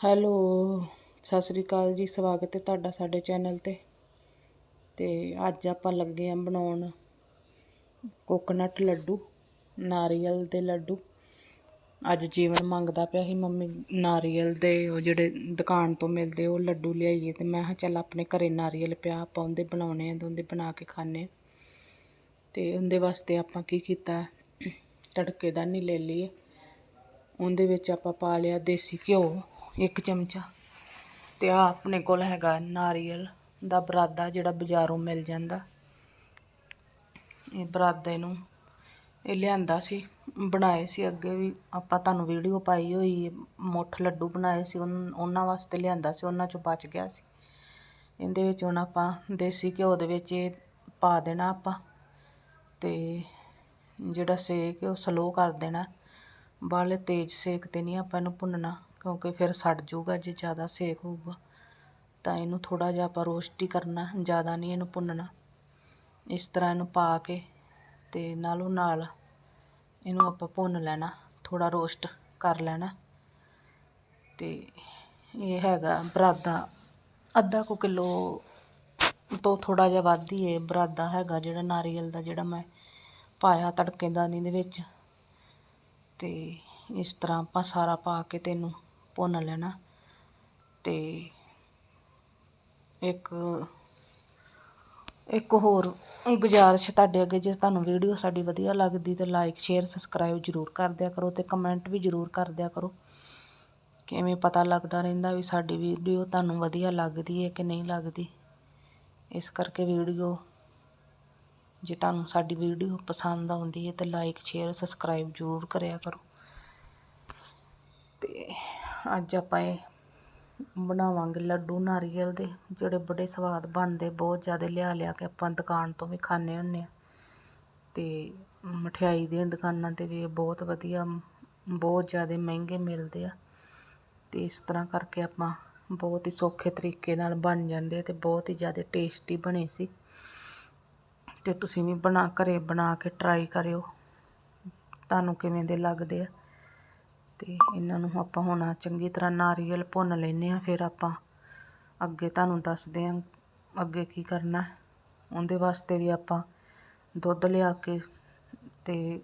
Hello, Sat Sri ਅਕਾਲ ਜੀ, ਸਵਾਗਤ ਹੈ ਤੁਹਾਡਾ ਸਾਡੇ ਚੈਨਲ 'ਤੇ। ਤੇ ਅੱਜ ਆਪਾਂ ਲੱਗੇ ਆਂ ਬਣਾਉਣ ਕੋਕੋਨਟ ਲੱਡੂ, ਨਾਰੀਅਲ ਦੇ ਲੱਡੂ। ਅੱਜ ਜੀਵਨ ਮੰਗਦਾ ਪਿਆ ਸੀ ਮੰਮੀ ਨਾਰੀਅਲ ਦੇ, ਉਹ ਜਿਹੜੇ ਦੁਕਾਨ ਤੋਂ ਮਿਲਦੇ ਉਹ ਲੱਡੂ ਲਿਆਈਏ। ਤੇ ਮੈਂ ਕਿਹਾ ਚੱਲ ਆਪਣੇ ਘਰੇ ਨਾਰੀਅਲ ਪਿਆ, ਆਪਾਂ ਉਹਦੇ ਬਣਾਉਣੇ ਆ, ਤੇ ਉਹਦੇ ਬਣਾ ਕੇ ਖਾਣੇ ਤੇ ਉਹਦੇ ਵਾਸਤੇ ਆਪਾਂ ਕੀ ਕੀਤਾ ਤੜਕੇ ਦਾ ਨਹੀਂ ਲੈ ਲਈਏ। ਉਹਦੇ ਵਿੱਚ ਆਪਾਂ ਪਾ ਲਿਆ ਦੇਸੀ ਘਿਓ। ਇੱਕ ਚਮਚਾ। ਤੇ ਆ ਆਪਣੇ ਕੋਲ ਹੈਗਾ ਨਾਰੀਅਲ ਦਾ ਬਰਾਦਾ ਜਿਹੜਾ ਬਾਜ਼ਾਰੋਂ ਮਿਲ ਜਾਂਦਾ। ਇਹ ਬਰਾਦੇ ਨੂੰ ਇਹ ਲਿਆਂਦਾ ਸੀ, ਬਣਾਏ ਸੀ ਅੱਗੇ ਵੀ। ਆਪਾਂ ਤੁਹਾਨੂੰ ਵੀਡੀਓ ਪਾਈ ਹੋਈ ਹੈ ਮੁੱਠ ਲੱਡੂ ਬਣਾਏ ਸੀ, ਉਨ- ਉਹਨਾਂ ਵਾਸਤੇ ਲਿਆਂਦਾ ਸੀ, ਉਹਨਾਂ ਚੋਂ ਬਚ ਗਿਆ ਸੀ। ਇਹਦੇ ਵਿੱਚ ਹੁਣ ਆਪਾਂ ਦੇਸੀ ਘਿਓ ਦੇ ਵਿੱਚ ਇਹ ਪਾ ਦੇਣਾ ਆਪਾਂ। ਤੇ ਜਿਹੜਾ ਸੇਕ ਉਹ ਸਲੋ ਕਰ ਦੇਣਾ। ਬਾਹਲੇ ਤੇਜ਼ ਸੇਕ ਤੇ ਨਹੀਂ ਆਪਾਂ ਇਹਨੂੰ ਭੁੰਨਣਾ। ਕਿਉਂਕਿ ਫਿਰ ਸੜ ਜੂਗਾ ਜੇ ਜ਼ਿਆਦਾ ਸੇਕ ਹੋਊਗਾ, ਤਾਂ ਇਹਨੂੰ ਥੋੜ੍ਹਾ ਜਿਹਾ ਆਪਾਂ ਰੋਸਟ ਹੀ ਕਰਨਾ, ਜ਼ਿਆਦਾ ਨਹੀਂ ਇਹਨੂੰ ਭੁੰਨਣਾ। ਇਸ ਤਰ੍ਹਾਂ ਇਹਨੂੰ ਪਾ ਕੇ ਤੇ ਨਾਲੋਂ ਨਾਲ ਇਹਨੂੰ ਆਪਾਂ ਭੁੰਨ ਲੈਣਾ ਥੋੜਾ ਰੋਸਟ ਕਰ ਲੈਣਾ। ਤੇ ਇਹ ਹੈਗਾ ਬਰਾਦਾ, ਅੱਧਾ ਕੁ ਕਿਲੋ ਤੋਂ ਥੋੜਾ ਜਿਹਾ ਵੱਧ ਹੀ ਹੈ ਬਰਾਦਾ ਹੈਗਾ, ਜਿਹੜਾ ਨਾਰੀਅਲ ਦਾ ਜਿਹੜਾ ਮੈਂ ਪਾਇਆ ਤੜਕੇਦਾਨੀ ਦੇ ਵਿੱਚ। ਤੇ ਇਸ ਤਰ੍ਹਾਂ ਆਪਾਂ ਸਾਰਾ ਪਾ ਕੇ ਤੈਨੂੰ ਭੁੰਨ ਲੈਣਾ ਅਤੇ ਇੱਕ ਇੱਕ ਹੋਰ ਗੁਜ਼ਾਰਿਸ਼ ਤੁਹਾਡੇ ਅੱਗੇ, ਜੇ ਤੁਹਾਨੂੰ ਵੀਡੀਓ ਸਾਡੀ ਵਧੀਆ ਲੱਗਦੀ ਤਾਂ ਲਾਈਕ ਸ਼ੇਅਰ ਸਬਸਕ੍ਰਾਈਬ ਜ਼ਰੂਰ ਕਰ ਦਿਆ ਕਰੋ ਅਤੇ ਕਮੈਂਟ ਵੀ ਜ਼ਰੂਰ ਕਰ ਦਿਆ ਕਰੋ। ਕਿਵੇਂ ਪਤਾ ਲੱਗਦਾ ਰਹਿੰਦਾ ਵੀ ਸਾਡੀ ਵੀਡੀਓ ਤੁਹਾਨੂੰ ਵਧੀਆ ਲੱਗਦੀ ਹੈ ਕਿ ਨਹੀਂ ਲੱਗਦੀ। ਇਸ ਕਰਕੇ ਵੀਡੀਓ, ਜੇ ਤੁਹਾਨੂੰ ਸਾਡੀ ਵੀਡੀਓ ਪਸੰਦ ਆਉਂਦੀ ਹੈ ਤਾਂ ਲਾਈਕ ਸ਼ੇਅਰ ਸਬਸਕ੍ਰਾਈਬ ਜ਼ਰੂਰ ਕਰਿਆ ਕਰੋ। ਅਤੇ ਅੱਜ ਆਪਾਂ ਇਹ ਬਣਾਵਾਂਗੇ ਲੱਡੂ ਨਾਰੀਅਲ ਦੇ, ਜਿਹੜੇ ਬੜੇ ਸਵਾਦ ਬਣਦੇ, ਬਹੁਤ ਜ਼ਿਆਦਾ ਲਿਆ ਲਿਆ ਕੇ ਆਪਾਂ ਦੁਕਾਨ ਤੋਂ ਵੀ ਖਾਂਦੇ ਹੁੰਦੇ ਆ। ਤੇ ਮਠਿਆਈ ਦੀਆਂ ਦੁਕਾਨਾਂ 'ਤੇ ਵੀ ਇਹ ਬਹੁਤ ਵਧੀਆ, ਬਹੁਤ ਜ਼ਿਆਦਾ ਮਹਿੰਗੇ ਮਿਲਦੇ ਆ। ਤੇ ਇਸ ਤਰ੍ਹਾਂ ਕਰਕੇ ਆਪਾਂ ਬਹੁਤ ਹੀ ਸੌਖੇ ਤਰੀਕੇ ਨਾਲ ਬਣ ਜਾਂਦੇ ਆ ਤੇ ਬਹੁਤ ਹੀ ਜ਼ਿਆਦਾ ਟੇਸਟੀ ਬਣੇ ਸੀ। ਤੇ ਤੁਸੀਂ ਵੀ ਬਣਾ, ਘਰੇ ਬਣਾ ਕੇ ਟਰਾਈ ਕਰਿਓ। ਤੁਹਾਨੂੰ ਕਿਵੇਂ ਦੇ ਲੱਗਦੇ ਆ? ਤੇ ਇਹਨਾਂ ਨੂੰ ਆਪਾਂ ਹੁਣ ਚੰਗੀ ਤਰ੍ਹਾਂ ਨਾਰੀਅਲ ਭੁੰਨ ਲੈਨੇ ਆ ਫਿਰ ਆਪਾਂ ਅੱਗੇ ਤੁਹਾਨੂੰ ਦੱਸਦੇ ਆ ਅੱਗੇ ਕੀ ਕਰਨਾ। ਉਹਦੇ ਵਾਸਤੇ ਵੀ ਆਪਾਂ ਦੁੱਧ ਲਿਆ ਕੇ ਤੇ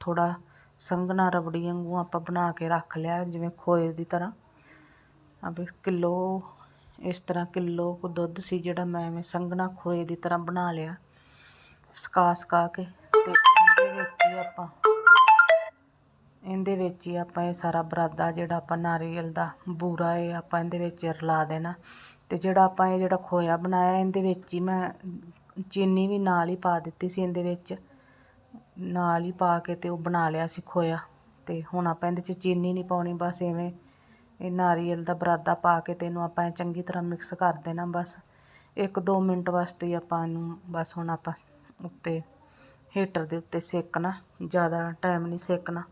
ਥੋੜਾ ਸੰਘਣਾ ਰਬੜੀ ਵਾਂਗੂ ਆਪਾਂ ਬਣਾ ਕੇ ਰੱਖ ਲਿਆ, ਜਿਵੇਂ ਖੋਏ ਦੀ ਤਰ੍ਹਾਂ। ਆ ਵੀ ਕਿਲੋ, ਇਸ ਤਰ੍ਹਾਂ ਕਿਲੋ ਕੁ ਦੁੱਧ ਸੀ ਜਿਹੜਾ ਮੈਂ ਐਵੇਂ ਸੰਘਣਾ ਖੋਏ ਦੀ ਤਰ੍ਹਾਂ ਬਣਾ ਲਿਆ ਸਕਾ ਸਕਾ ਕੇ ਤੇ ਇਹਦੇ ਵਿੱਚ ਹੀ ਆਪਾਂ ਇਹਦੇ ਵਿੱਚ ਹੀ ਆਪਾਂ ਇਹ ਸਾਰਾ ਬਰਾਦਾ ਜਿਹੜਾ ਆਪਾਂ ਨਾਰੀਅਲ ਦਾ ਬੂਰਾ ਹੈ ਆਪਾਂ ਇਹਦੇ ਵਿੱਚ ਰਲਾ ਦੇਣਾ। ਅਤੇ ਜਿਹੜਾ ਆਪਾਂ ਇਹ ਜਿਹੜਾ ਖੋਇਆ ਬਣਾਇਆ, ਇਹਦੇ ਵਿੱਚ ਹੀ ਮੈਂ ਚੀਨੀ ਵੀ ਨਾਲ ਹੀ ਪਾ ਦਿੱਤੀ ਸੀ ਇਹਦੇ ਵਿੱਚ। ਨਾਲ ਹੀ ਪਾ ਕੇ ਅਤੇ ਉਹ ਬਣਾ ਲਿਆ ਸੀ ਖੋਇਆ। ਅਤੇ ਹੁਣ ਆਪਾਂ ਇਹਦੇ 'ਚ ਚੀਨੀ ਨਹੀਂ ਪਾਉਣੀ, ਬਸ ਇਵੇਂ ਇਹ ਨਾਰੀਅਲ ਦਾ ਬਰਾਦਾ ਪਾ ਕੇ ਅਤੇ ਇਹਨੂੰ ਆਪਾਂ ਚੰਗੀ ਤਰ੍ਹਾਂ ਮਿਕਸ ਕਰ ਦੇਣਾ ਬਸ। ਇੱਕ ਦੋ ਮਿੰਟ ਵਾਸਤੇ ਹੀ ਆਪਾਂ ਇਹਨੂੰ ਬਸ ਹੁਣ ਆਪਾਂ ਉੱਤੇ ਹੀਟਰ ਦੇ ਉੱਤੇ ਸੇਕਣਾ, ਜ਼ਿਆਦਾ ਟਾਈਮ ਨਹੀਂ ਸੇਕਣਾ।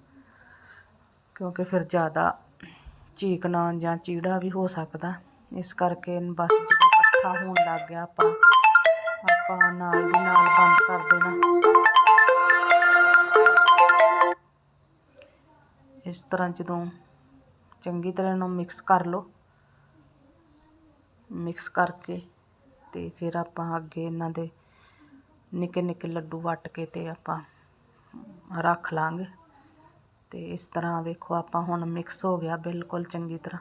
ਕਿਉਂਕਿ ਫਿਰ ਜ਼ਿਆਦਾ ਚੀਕਣਾ ਜਾਂ ਚੀੜਾ ਵੀ ਹੋ ਸਕਦਾ। ਇਸ ਕਰਕੇ ਬਸ ਜਦੋਂ ਇਕੱਠਾ ਹੋਣ ਲੱਗ ਗਿਆ ਆਪਾਂ ਆਪਾਂ ਨਾਲ ਦੀ ਨਾਲ ਬੰਦ ਕਰ ਦੇਣਾ। ਇਸ ਤਰ੍ਹਾਂ ਜਦੋਂ ਚੰਗੀ ਤਰ੍ਹਾਂ ਇਹਨੂੰ ਮਿਕਸ ਕਰ ਲਓ। ਮਿਕਸ ਕਰਕੇ ਤੇ ਫਿਰ ਆਪਾਂ ਅੱਗੇ ਇਹਨਾਂ ਦੇ ਨਿੱਕੇ ਨਿੱਕੇ ਲੱਡੂ ਵੱਟ ਕੇ ਤੇ ਆਪਾਂ ਰੱਖ ਲਾਂਗੇ। ਅਤੇ ਇਸ ਤਰ੍ਹਾਂ ਵੇਖੋ ਆਪਾਂ ਹੁਣ ਮਿਕਸ ਹੋ ਗਿਆ ਬਿਲਕੁਲ ਚੰਗੀ ਤਰ੍ਹਾਂ।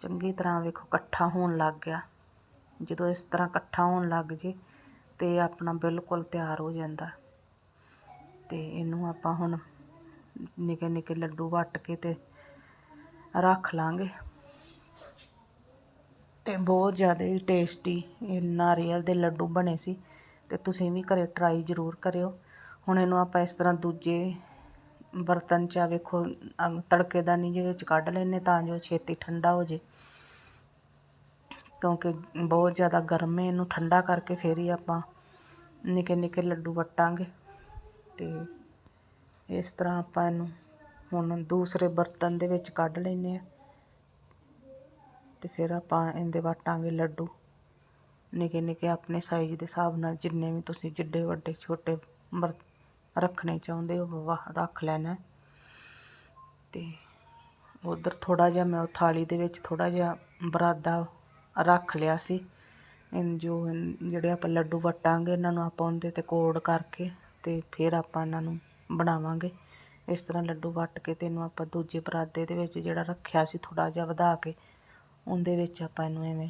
ਚੰਗੀ ਤਰ੍ਹਾਂ ਵੇਖੋ ਇਕੱਠਾ ਹੋਣ ਲੱਗ ਗਿਆ। ਜਦੋਂ ਇਸ ਤਰ੍ਹਾਂ ਇਕੱਠਾ ਹੋਣ ਲੱਗ ਜੇ ਤੇ ਆਪਣਾ ਬਿਲਕੁਲ ਤਿਆਰ ਹੋ ਜਾਂਦਾ। ਅਤੇ ਇਹਨੂੰ ਆਪਾਂ ਹੁਣ ਨਿੱਕੇ ਨਿੱਕੇ ਲੱਡੂ ਵੱਟ ਕੇ ਅਤੇ ਰੱਖ ਲਾਂਗੇ। ਅਤੇ ਬਹੁਤ ਜ਼ਿਆਦਾ ਹੀ ਟੇਸਟੀ ਇਹ ਨਾਰੀਅਲ ਦੇ ਲੱਡੂ ਬਣੇ ਸੀ। ਅਤੇ ਤੁਸੀਂ ਵੀ ਘਰੇ ਟਰਾਈ ਜ਼ਰੂਰ ਕਰਿਓ। ਹੁਣ ਇਹਨੂੰ ਆਪਾਂ ਇਸ ਤਰ੍ਹਾਂ ਦੂਜੇ ਬਰਤਨ 'ਚ ਆ ਵੇਖੋ ਤੜਕੇਦਾਨੀ ਦੇ ਵਿੱਚ ਕੱਢ ਲੈਂਦੇ ਤਾਂ ਜੋ ਛੇਤੀ ਠੰਡਾ ਹੋ ਜੇ। ਕਿਉਂਕਿ ਬਹੁਤ ਜ਼ਿਆਦਾ ਗਰਮ ਹੈ ਇਹਨੂੰ ਠੰਡਾ ਕਰਕੇ ਫਿਰ ਹੀ ਆਪਾਂ ਨਿੱਕੇ ਨਿੱਕੇ ਲੱਡੂ ਵਟਾਂਗੇ। ਅਤੇ ਇਸ ਤਰ੍ਹਾਂ ਆਪਾਂ ਇਹਨੂੰ ਹੁਣ ਦੂਸਰੇ ਬਰਤਨ ਦੇ ਵਿੱਚ ਕੱਢ ਲੈਂਦੇ ਆ। ਤੇ ਫਿਰ ਆਪਾਂ ਇਹਦੇ ਵਟਾਂਗੇ ਲੱਡੂ। ਨਿੱਕੇ ਨਿੱਕੇ ਆਪਣੇ ਸਾਈਜ਼ ਦੇ ਹਿਸਾਬ ਨਾਲ ਜਿੰਨੇ ਵੀ ਤੁਸੀਂ ਜਿੱਡੇ ਵੱਡੇ, ਛੋਟੇ ਬਰਤ ਰੱਖਣੇ ਚਾਹੁੰਦੇ ਹੋ ਰੱਖ ਲੈਣਾ। ਅਤੇ ਉੱਧਰ ਥੋੜ੍ਹਾ ਜਿਹਾ ਮੈਂ ਉਹ ਥਾਲੀ ਦੇ ਵਿੱਚ ਥੋੜ੍ਹਾ ਜਿਹਾ ਬਰਾਦਾ ਰੱਖ ਲਿਆ ਸੀ। ਜੋ ਜਿਹੜੇ ਆਪਾਂ ਲੱਡੂ ਵਟਾਂਗੇ, ਇਹਨਾਂ ਨੂੰ ਆਪਾਂ ਉਹਦੇ ਤੇ ਕੋਡ ਕਰਕੇ ਅਤੇ ਫਿਰ ਆਪਾਂ ਇਹਨਾਂ ਨੂੰ ਬਣਾਵਾਂਗੇ। ਇਸ ਤਰ੍ਹਾਂ ਲੱਡੂ ਵੱਟ ਕੇ ਅਤੇ ਇਹਨੂੰ ਆਪਾਂ ਦੂਜੇ ਬਰਾਦੇ ਦੇ ਵਿੱਚ ਜਿਹੜਾ ਰੱਖਿਆ ਸੀ ਥੋੜ੍ਹਾ ਜਿਹਾ ਵਧਾ ਕੇ, ਉਹਦੇ ਵਿੱਚ ਆਪਾਂ ਇਹਨੂੰ ਐਵੇਂ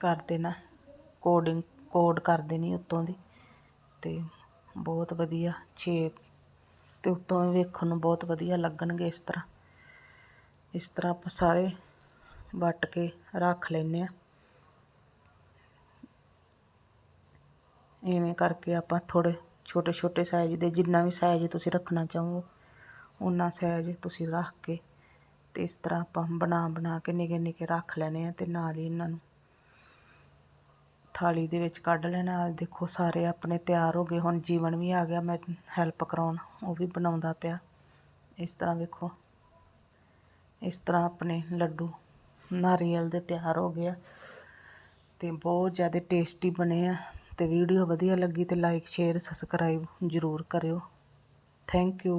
ਕਰ ਦੇਣਾ। ਕੋਡਿੰਗ, ਕੋਡ ਕਰ ਦੇਣੀ ਉੱਤੋਂ ਦੀ। ਤੇ ਬਹੁਤ ਵਧੀਆ ਛੇ ਅਤੇ ਉੱਤੋਂ ਇਹ ਵੇਖਣ ਨੂੰ ਬਹੁਤ ਵਧੀਆ ਲੱਗਣਗੇ ਇਸ ਤਰ੍ਹਾਂ। ਇਸ ਤਰ੍ਹਾਂ ਆਪਾਂ ਸਾਰੇ ਵੱਟ ਕੇ ਰੱਖ ਲੈਂਦੇ ਹਾਂ। ਇਵੇਂ ਕਰਕੇ ਆਪਾਂ ਥੋੜ੍ਹੇ ਛੋਟੇ ਛੋਟੇ ਸਾਈਜ਼ ਦੇ ਜਿੰਨਾ ਵੀ ਸਾਈਜ਼ ਤੁਸੀਂ ਰੱਖਣਾ ਚਾਹੋ ਉਨਾ ਸਾਈਜ਼ ਤੁਸੀਂ ਰੱਖ ਕੇ ਅਤੇ ਇਸ ਤਰ੍ਹਾਂ ਆਪਾਂ ਬਣਾ ਬਣਾ ਕੇ ਨਿੱਕੇ ਨਿੱਕੇ ਰੱਖ ਲੈਣੇ ਆ ਅਤੇ ਨਾਲ ਹੀ ਇਹਨਾਂ ਨੂੰ ਥਾਲੀ ਦੇ ਵਿੱਚ ਕੱਢ ਲੈਣਾ। ਆਹ ਦੇਖੋ ਸਾਰੇ ਆਪਣੇ ਤਿਆਰ ਹੋ ਗਏ। ਹੁਣ ਜੀਵਨ ਵੀ ਆ ਗਿਆ। ਮੈਂ ਹੈਲਪ ਕਰਾਉਣ। ਉਹ ਵੀ ਬਣਾਉਂਦਾ ਪਿਆ। ਇਸ ਤਰ੍ਹਾਂ ਵੇਖੋ। ਇਸ ਤਰ੍ਹਾਂ ਆਪਣੇ ਲੱਡੂ ਨਾਰੀਅਲ ਦੇ ਤਿਆਰ ਹੋ ਗਏ ਆ। ਤੇ ਬਹੁਤ ਜ਼ਿਆਦਾ ਟੇਸਟੀ ਬਣੇ ਆ। ਤੇ ਵੀਡੀਓ ਵਧੀਆ ਲੱਗੀ ਤੇ ਲਾਈਕ ਸ਼ੇਅਰ ਸਬਸਕ੍ਰਾਈਬ ਜ਼ਰੂਰ ਕਰਿਓ। Thank you